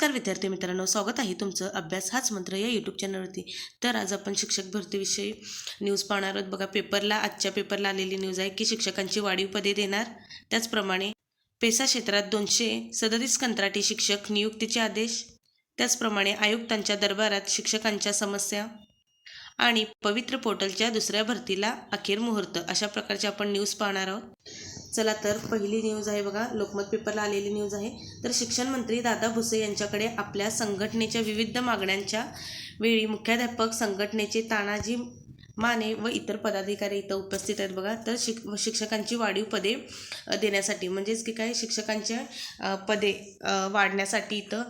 नमस्कार विद्यार्थी मित्रांनो स्वागत आहे तुमचं अभ्यास हाच मंत्र या यूट्यूब चॅनलवरती तर आज आपण शिक्षक भरतीविषयी न्यूज पाहणार आहोत. बघा पेपरला आजच्या पेपरला आलेली न्यूज आहे की शिक्षकांची वाढीव पदे देणार. त्याचप्रमाणे पेसा क्षेत्रात दोनशे सदतीस कंत्राटी शिक्षक नियुक्तीचे आदेश. त्याचप्रमाणे आयुक्तांच्या दरबारात शिक्षकांच्या समस्या. आणि पवित्र पोर्टलच्या दुसऱ्या भरतीला अखेर मुहूर्त. अशा प्रकारचे आपण न्यूज पाहणार आहोत. चला तर पहिली न्यूज आहे बघा. लोकमत पेपरला आलेली न्यूज आहे. तर शिक्षण मंत्री दादा भुसे यांच्याकडे आपल्या संघटनेच्या विविध मागण्यांच्या वेळी मुख्याध्यापक संघटनेचे तानाजी माने व इतर पदाधिकारी इथं उपस्थित आहेत बघा. तर शिक शिक्षकांची वाढीव पदे देण्यासाठी म्हणजेच की काय शिक्षकांच्या पदे वाढण्यासाठी इथं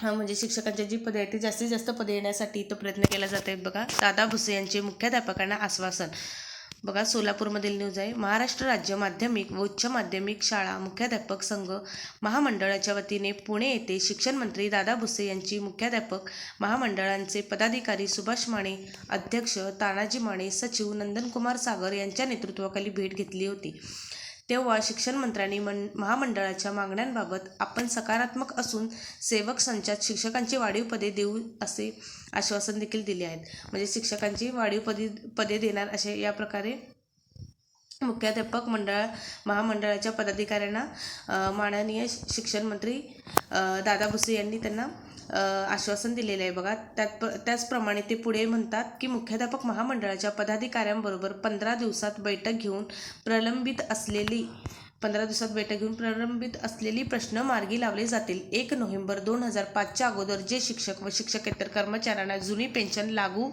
हा म्हणजे शिक्षकांच्या जी पदे आहेत ती जास्तीत जास्त पदे येण्यासाठी इथं प्रयत्न केला जात आहेत बघा. दादा भुसे यांचे मुख्याध्यापकांना आश्वासन. बघा सोलापूरमधील न्यूज आहे. महाराष्ट्र राज्य माध्यमिक व उच्च माध्यमिक शाळा मुख्याध्यापक संघ महामंडळाच्या वतीने पुणे येथे शिक्षण मंत्री दादा भुसे यांची मुख्याध्यापक महामंडळांचे पदाधिकारी सुभाष माने अध्यक्ष तानाजी माने सचिव नंदनकुमार सागर यांच्या नेतृत्वाखाली भेट घेतली होती. तेव्हा शिक्षण मंत्र्यांनी मन महामंडळाच्या मागण्यांबाबत आपण सकारात्मक असून सेवक संचात शिक्षकांची वाढीव पदे देऊ असे आश्वासन देखील दिले आहेत. म्हणजे शिक्षकांची वाढीव पदे पदे देणार असे या प्रकारे मुख्याध्यापक मंडळ महामंडळाच्या पदाधिकाऱ्यांना माननीय शिक्षण मंत्री दादा भुसे यांनी त्यांना आश्वासन दिलेलं आहे बघा. त्यात त्याचप्रमाणे ते पुढे म्हणतात की मुख्याध्यापक महामंडळाच्या पदाधिकाऱ्यांबरोबर पंधरा दिवसात बैठक घेऊन प्रलंबित असलेली पंधरा दिवसात बैठक घेऊन प्रलंबित असलेली प्रश्न मार्गी लावले जातील. एक नोव्हेंबर दोन हजार पाचच्या अगोदर जे शिक्षक व शिक्षकेतर कर्मचाऱ्यांना जुनी पेन्शन लागू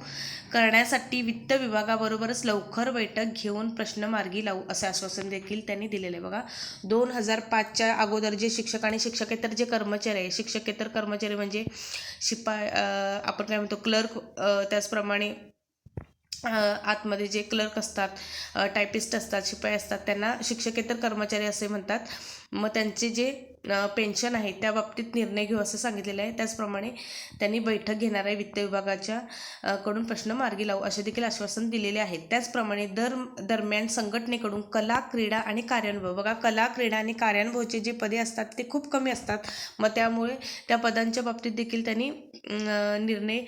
करण्यासाठी वित्त विभागाबरोबरच लवकर बैठक घेऊन प्रश्न मार्गी लावू असे आश्वासन देखील त्यांनी दिलेले. आहे बघा दोन हजार पाचच्या अगोदर जे शिक्षक आणि शिक्षकेतर जे कर्मचारी आहे शिक्षकेतर कर्मचारी म्हणजे शिपाय आपण काय म्हणतो क्लर्क त्याचप्रमाणे आतमध्ये जे क्लर्क असतात टायपिस्ट असतात शिपाई असतात त्यांना शिक्षकेतर कर्मचारी असे म्हणतात. मग त्यांचे जे पेन्शन आहे त्या बाबतीत निर्णय घेऊ असं सांगितलेलं आहे. त्याचप्रमाणे त्यांनी बैठक घेणार आहे वित्त विभागाच्या कडून प्रश्न मार्गी लावू असे देखील आश्वासन दिलेले आहे. त्याचप्रमाणे दर दरम्यान संघटनेकडून कला क्रीडा आणि कार्यानुभव बघा कला क्रीडा आणि कार्यानुभवचे जे पदे असतात ते खूप कमी असतात. मग त्यामुळे त्या पदांच्या बाबतीत देखील त्यांनी निर्णय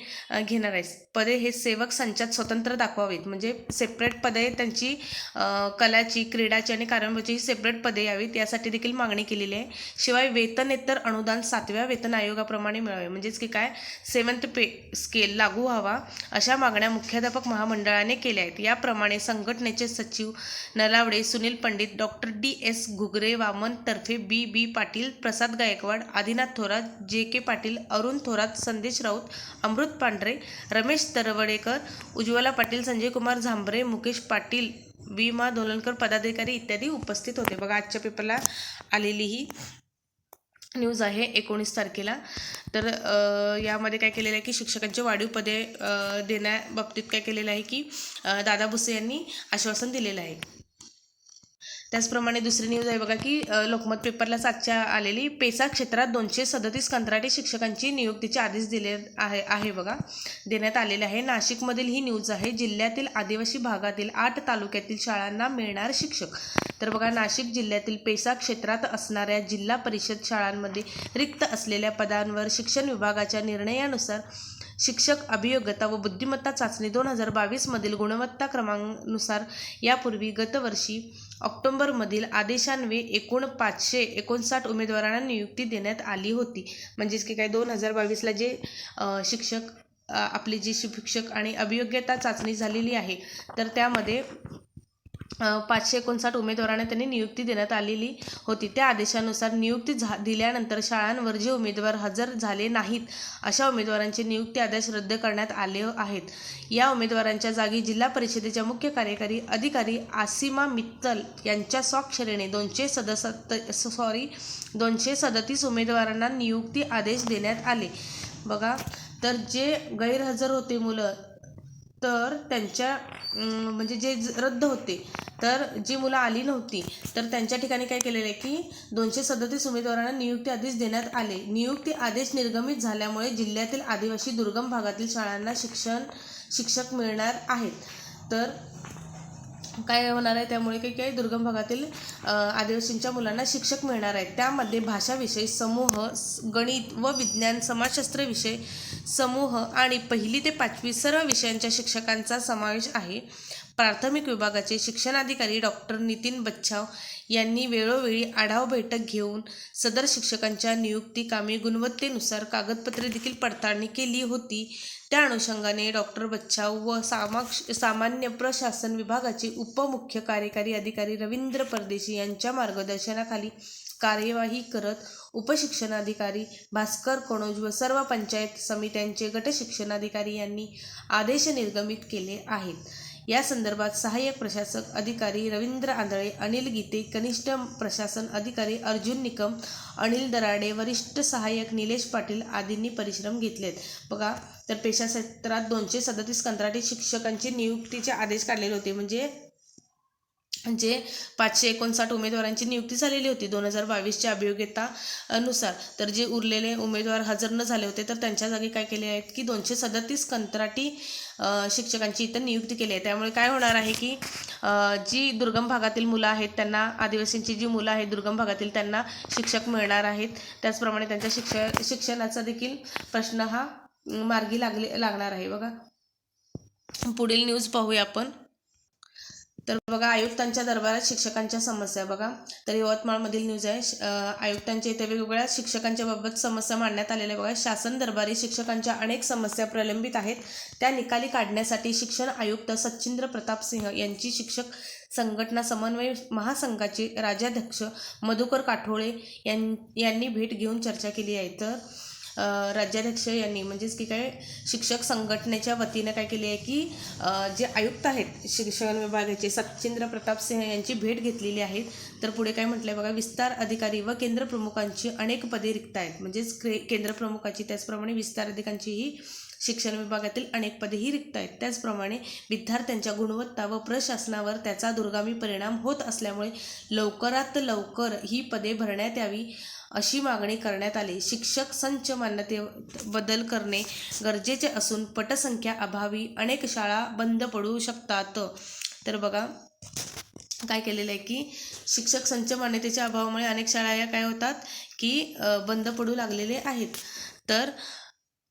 घेणार आहे पदे हे सेवक संचात स्वतंत्र दाखवावेत. म्हणजे सेपरेट पदे त्यांची कलाची क्रीडाची आणि कार्यानुभवाची ही सेपरेट पदे यावीत. यासाठी देखील मागणी केलेली आहे. शिवाय वेतनेतर अनुदान सातव्या वेतन आयोगाप्रमाणे मिळावे. म्हणजेच की काय? सेवन्थ पे स्केल लागू व्हावा अशा मागण्या मुख्याध्यापक महामंडळाने केल्या आहेत. याप्रमाणे संघटनेचे सचिव Nalawade Sunil Pandit doctor D S Ghugare Waman तर्फे बी बी पाटील प्रसाद गायकवाड आदिनाथ थोरात जे के पाटील अरुण थोरात संदेश राऊत अमृत पांढरे रमेश तरवडेकर उज्ज्वला पाटील संजय कुमार झांबरे मुकेश पाटील विमा दोलनकर पदाधिकारी इत्यादी उपस्थित होते. बघा आजच्या पेपरला आलेली ही न्यूज आहे एकोणीस तारखेला. तर यामध्ये काय केलेलं आहे की शिक्षकांचे वाढीव पदे देण्याबाबतीत काय केलेलं आहे की दादा भुसे यांनी आश्वासन दिलेलं आहे. त्याचप्रमाणे दुसरी न्यूज आहे बघा की लोकमत पेपरला सातच्या आलेली पेसा क्षेत्रात दोनशे सदतीस कंत्राटी शिक्षकांची नियुक्तीचे आदेश दिले आहे आहे बघा. देण्यात आलेले आहे. नाशिकमधील ही न्यूज आहे जिल्ह्यातील आदिवासी भागातील आठ तालुक्यातील शाळांना मिळणार शिक्षक. तर बघा नाशिक जिल्ह्यातील पेसा क्षेत्रात असणाऱ्या जिल्हा परिषद शाळांमध्ये रिक्त असलेल्या पदांवर शिक्षण विभागाच्या निर्णयानुसार शिक्षक अभियोग्यता व बुद्धिमत्ता चाचणी दोन हजार बावीसमधील गुणवत्ता क्रमांकानुसार यापूर्वी गतवर्षी ऑक्टोंबरमधील आदेशान्वये एकूण पाचशे एकोणसाठ उमेदवारांना नियुक्ती देण्यात आली होती. म्हणजेच की काय दोन हजार बावीसला जे शिक्षक आपली जी शिक्षक आणि अभियोग्यता चाचणी झालेली आहे तर त्यामध्ये पाचशे एकोणसाठ उमेदवारांना त्यांनी नियुक्ती देण्यात आलेली होती. त्या आदेशानुसार नियुक्ती झा दिल्यानंतर शाळांवर जे उमेदवार हजर झाले नाहीत अशा उमेदवारांचे नियुक्ती आदेश रद्द करण्यात आले आहेत. या उमेदवारांच्या जागी जिल्हा परिषदेच्या मुख्य कार्यकारी अधिकारी आसिमा मित्तल यांच्या स्वाक्षरीने दोनशे सदसत सॉरी दोनशे सदतीस उमेदवारांना नियुक्ती आदेश देण्यात आले. बघा तर जे गैरहजर होते मुलं तर त्यांच्या म्हणजे जे ज- रद्द होते तर जी मुलं आली नव्हती तर त्यांच्या ठिकाणी काय केलेलं आहे की दोनशे सदतीस उमेदवारांना नियुक्ती आदेश देण्यात आले. नियुक्ती आदेश निर्गमित झाल्यामुळे जिल्ह्यातील आदिवासी दुर्गम भागातील शाळांना शिक्षण शिक्षक मिळणार आहेत. तर काय होणार आहे? त्यामुळे काही काही दुर्गम भागातील आदिवासींच्या मुलांना शिक्षक मिळणार आहेत. त्यामध्ये भाषा विषय समूह गणित व विज्ञान समाजशास्त्र विषय समूह आणि पहिली ते पाचवी सर्व विषयांच्या शिक्षकांचा समावेश आहे. प्राथमिक विभागाचे शिक्षणाधिकारी डॉक्टर नितीन बच्छाव यांनी वेळोवेळी आढावा बैठक घेऊन सदर शिक्षकांच्या नियुक्ती कामी गुणवत्तेनुसार कागदपत्रे देखील पडताळणी केली होती. त्या अनुषंगाने डॉक्टर बच्छाव व सामाक्ष सामान्य प्रशासन विभागाचे उपमुख्य कार्यकारी अधिकारी रवींद्र परदेशी यांच्या मार्गदर्शनाखाली कार्यवाही करत उपशिक्षणाधिकारी भास्कर कणोज व सर्व पंचायत समित्यांचे गटशिक्षणाधिकारी यांनी आदेश निर्गमित केले आहेत. या संदर्भात सहाय्यक प्रशासक अधिकारी रवींद्र आंधळे अनिल गीते कनिष्ठ प्रशासन अधिकारी अर्जुन निकम अनिल दराडे वरिष्ठ सहाय्यक निलेश पाटील आदींनी परिश्रम घेतलेत. बघा तर पेशा क्षेत्रात दोनशे सदतीस कंत्राटी शिक्षकांची नियुक्तीचे आदेश काढलेले होते. म्हणजे जे पाचशे एकोणसाठ उमेदवारांची नियुक्ती झालेली होती दोन हजार बावीसच्या अभियोग्यतानुसार. तर जे उरलेले उमेदवार हजर न झाले होते तर त्यांच्या जागी काय केले आहेत की दोनशे सदतीस कंत्राटी शिक्षकांची इथं नियुक्ती केली आहे. त्यामुळे काय होणार आहे की जी दुर्गम भागातील मुलं आहेत त्यांना आदिवासींची जी मुलं आहेत दुर्गम भागातील त्यांना शिक्षक मिळणार आहेत. त्याचप्रमाणे त्यांच्या शिक्ष शिक्षणाचा देखील प्रश्न हा मार्गी लागले लागणार आहे. बघा पुढील न्यूज पाहूया आपण. तर बघा आयुक्तांच्या दरबारात शिक्षकांच्या समस्या बघा. तर यवतमाळमधील न्यूज आहे आयुक्तांच्या इथे वेगवेगळ्या शिक्षकांच्या बाबत समस्या मांडण्यात आलेल्या आहे बघा. शासन दरबारी शिक्षकांच्या अनेक समस्या प्रलंबित आहेत. त्या निकाली काढण्यासाठी शिक्षण आयुक्त सचिंद्र प्रताप सिंह यांची शिक्षक संघटना समन्वय महासंघाचे राज्याध्यक्ष मधुकर काठोळे यां यांनी भेट घेऊन चर्चा केली आहे. तर राज्याध्यक्ष यांनी म्हणजेच की काय शिक्षक संघटनेच्या वतीनं काय केली आहे की जे आयुक्त आहेत शिक्षण विभागाचे सचिंद्र प्रताप सिंह यांची भेट घेतलेली आहे. तर पुढे काय म्हटलं आहे बघा विस्तार अधिकारी व केंद्र प्रमुखांची अनेक पदे रिक्त आहेत. म्हणजेच क्रे केंद्र प्रमुखाची त्याचप्रमाणे विस्तार अधिकांचीही शिक्षण विभागातील अनेक पदेही रिक्त आहेत. त्याचप्रमाणे विद्यार्थ्यांच्या गुणवत्ता व प्रशासनावर त्याचा दुर्गामी परिणाम होत असल्यामुळे लवकरात लवकर ही पदे भरण्यात यावी. अशी मागणी करण्यात आली. शिक्षक संच मान्यते बदल करणे गरजेचे असून पटसंख्या अभावी अनेक शाळा बंद पडू शकतात. तर बघा काय केलेलं आहे की शिक्षक संच मान्यतेच्या अभावामुळे अनेक शाळा या काय होतात की बंद पडू लागलेले आहेत. तर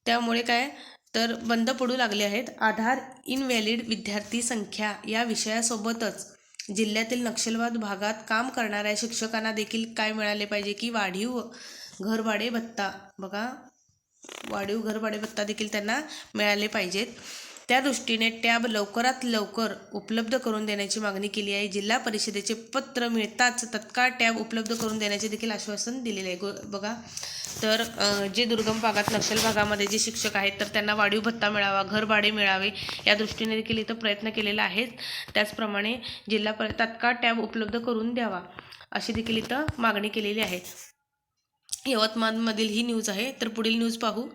त्यामुळे काय? तर बंद पडू लागले आहेत. आधार इनव्हॅलिड विद्यार्थी संख्या या विषयासोबतच. जिल्ह्यातील नक्षलवाद भागात काम करणाऱ्या शिक्षकांना देखील काय मिळाले पाहिजे? की वाढीव घरभाडे भत्ता? बघा वाढीव घरभाडे भत्ता देखील त्यांना मिळाले पाहिजेत. त्या दृष्टीने टॅब लवकरात लवकर उपलब्ध करून देण्याची मागणी केली आहे. जिल्हा परिषदेचे पत्र मिळताच तत्काळ टॅब उपलब्ध करून देण्याचे देखील आश्वासन दिलेले आहे. गो बघा. तर जे दुर्गम भागात नक्षल भागामध्ये जे शिक्षक आहेत तर त्यांना वाढीव भत्ता मिळावा घरभाडे मिळावे या दृष्टीने देखील इथं प्रयत्न केलेला आहे त्याचप्रमाणे जिल्हा पर तत्काळ टॅब उपलब्ध करून द्यावा अशी देखील इथं मागणी केलेली आहे. यवतमाळमधील ही न्यूज आहे. तर पुढील न्यूज पाहू.